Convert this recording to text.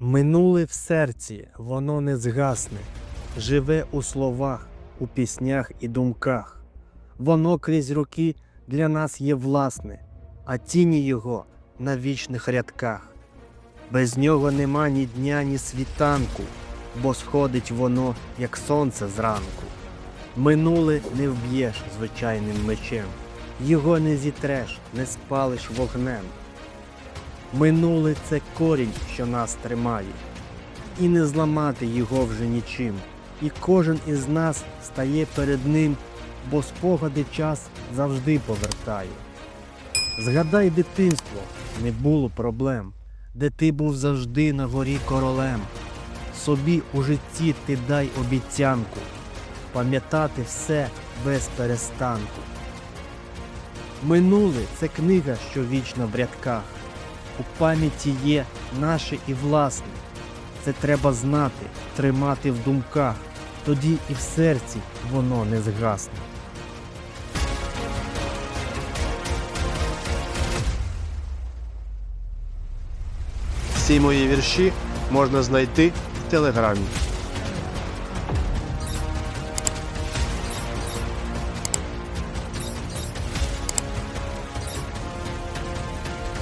Минуле в серці, воно не згасне, живе у словах, у піснях і думках. Воно крізь роки для нас є власне, а тіні його на вічних рядках. Без нього нема ні дня, ні світанку, бо сходить воно, як сонце зранку. Минуле не вб'єш звичайним мечем, його не зітреш, не спалиш вогнем. Минуле це корінь, що нас тримає, і не зламати його вже нічим. І кожен із нас стає перед ним, бо спогади час завжди повертає. Згадай дитинство, не було проблем, де ти був завжди на горі королем. Собі у житті ти дай обіцянку, пам'ятати все без перестанку. Минуле це книга, що вічна в рядках. У пам'яті є наше і власне. Це треба знати, тримати в думках, тоді і в серці воно не згасне. Всі мої вірші можна знайти в телеграмі.